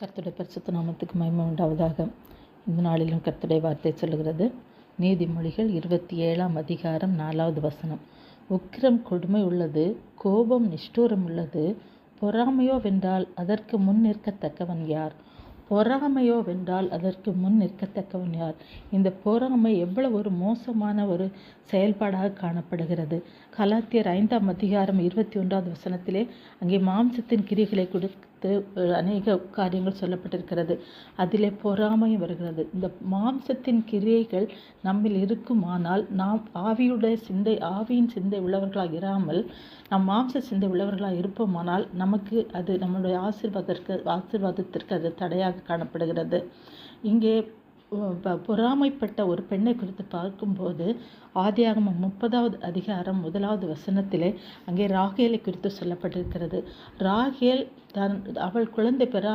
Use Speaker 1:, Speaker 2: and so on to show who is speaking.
Speaker 1: கர்த்துடைய பரிசுத்த நாமத்துக்கு மகிமை உண்டாவதாக. இந்த நாளிலும் கர்த்துடைய வார்த்தை சொல்லுகிறது. நீதிமொழிகள் இருபத்தி ஏழாம் அதிகாரம் நாலாவது வசனம். உக்கிரம் கொடுமை உள்ளது கோபம் நிஷ்டூரம் உள்ளது. பொறாமையோ வென்றால் அதற்கு முன் நிற்கத்தக்கவன் யார்? பொறாமையோ வென்றால் அதற்கு முன் நிற்கத்தக்கவன் யார்? இந்த பொறாமை எவ்வளவு ஒரு மோசமான ஒரு செயல்பாடாக காணப்படுகிறது. கலாத்தியர் ஐந்தாம் அதிகாரம் இருபத்தி ஒன்றாவது வசனத்திலே அங்கே மாம்சத்தின் கிரிகளை குறித்து அநேக காரியங்கள் சொல்லப்பட்டிருக்கிறது. அதிலே பொறாமையும் வருகிறது. இந்த மாம்சத்தின் கிரியைகள் நம்மில் இருக்குமானால் நாம் ஆவியுடைய சிந்தை ஆவியின் சிந்தை உள்ளவர்களாக இராமல் நம் மாம்ச சிந்தை உள்ளவர்களாக இருப்போமானால் நமக்கு அது நம்மளுடைய ஆசீர்வாதத்திற்கு ஆசீர்வாதத்திற்கு அது தடையாக காணப்படுகிறது. இங்கே பொறாமைப்பட்ட ஒரு பெண்ணை குறித்து பார்க்கும்போது ஆதியாகமம் முப்பதாவது அதிகாரம் முதலாவது வசனத்திலே அங்கே ராகேலை குறித்து சொல்லப்பட்டிருக்கிறது. ராகேல் தன் அவள் குழந்தை பெறா